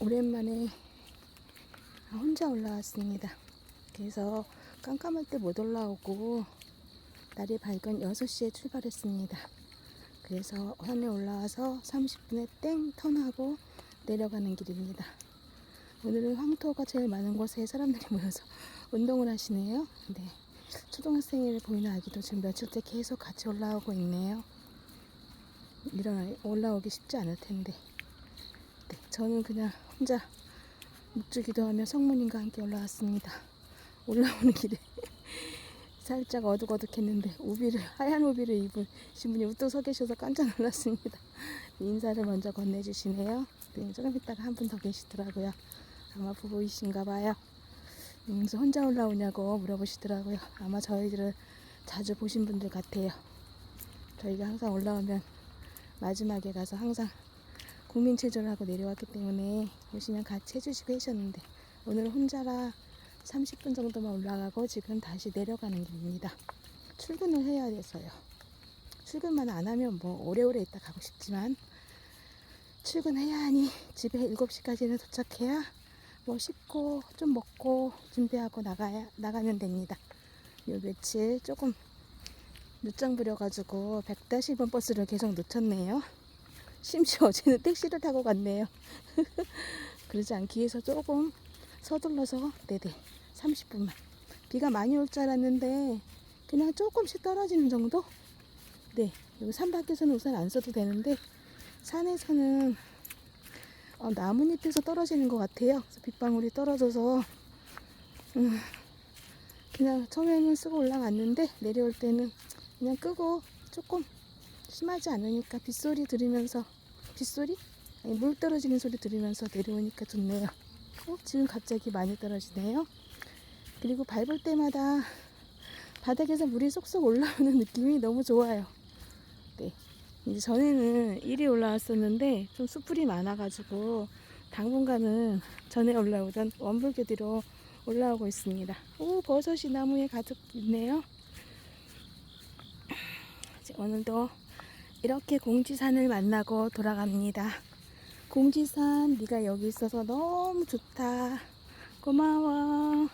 오랜만에 혼자 올라왔습니다. 그래서 깜깜할 때 못 올라오고 날이 밝은 6시에 출발했습니다. 그래서 산에 올라와서 30분에 땡 턴하고 내려가는 길입니다. 오늘은 황토가 제일 많은 곳에 사람들이 모여서 운동을 하시네요. 네. 초등학생을 보이는 아기도 지금 며칠째 계속 같이 올라오고 있네요. 이런 올라오기 쉽지 않을 텐데. 네, 저는 그냥 혼자 묵주 기도하며 성모님과 함께 올라왔습니다. 올라오는 길에 살짝 어둑어둑했는데 우비를 하얀 우비를 입은 신분이 우뚝 서 계셔서 깜짝 놀랐습니다. 인사를 먼저 건네주시네요. 네, 조금 있다가 한 분 더 계시더라고요. 아마 부부이신가 봐요. 음, 혼자 올라오냐고 물어보시더라고요. 아마 저희들을 자주 보신 분들 같아요. 저희가 항상 올라오면 마지막에 가서 항상 국민 체조를 하고 내려왔기 때문에 오시면 같이 해주시고 하셨는데 오늘은 혼자라 30분 정도만 올라가고 지금 다시 내려가는 길입니다. 출근을 해야 돼서요. 출근만 안 하면 뭐 오래오래 있다 가고 싶지만 출근해야 하니 집에 7시까지는 도착해야 뭐 씻고 좀 먹고 준비하고 나가야 나가면 됩니다. 요 며칠 조금 늦장 부려가지고 100-1번 버스를 계속 놓쳤네요. 심지어 어제는 택시를 타고 갔네요. 그러지 않기 위해서 조금 서둘러서 네네 30분만 비가 많이 올 줄 알았는데 그냥 조금씩 떨어지는 정도? 네 여기 산 밖에서는 우산 안 써도 되는데 산에서는 어, 나뭇잎에서 떨어지는 것 같아요. 빗방울이 떨어져서 음, 그냥 처음에는 쓰고 올라갔는데 내려올 때는 그냥 끄고 조금 심하지 않으니까 빗소리 들으면서 빗소리? 아니, 물 떨어지는 소리 들으면서 내려오니까 좋네요. 어, 지금 갑자기 많이 떨어지네요. 그리고 밟을 때마다 바닥에서 물이 쏙쏙 올라오는 느낌이 너무 좋아요. 네. 이제 전에는 일이 올라왔었는데 좀 숯불이 많아가지고 당분간은 전에 올라오던 원불교 뒤로 올라오고 있습니다. 오 버섯이 나무에 가득 있네요. 이제 오늘도 이렇게 공지산을 만나고 돌아갑니다. 공지산 네가 여기 있어서 너무 좋다. 고마워.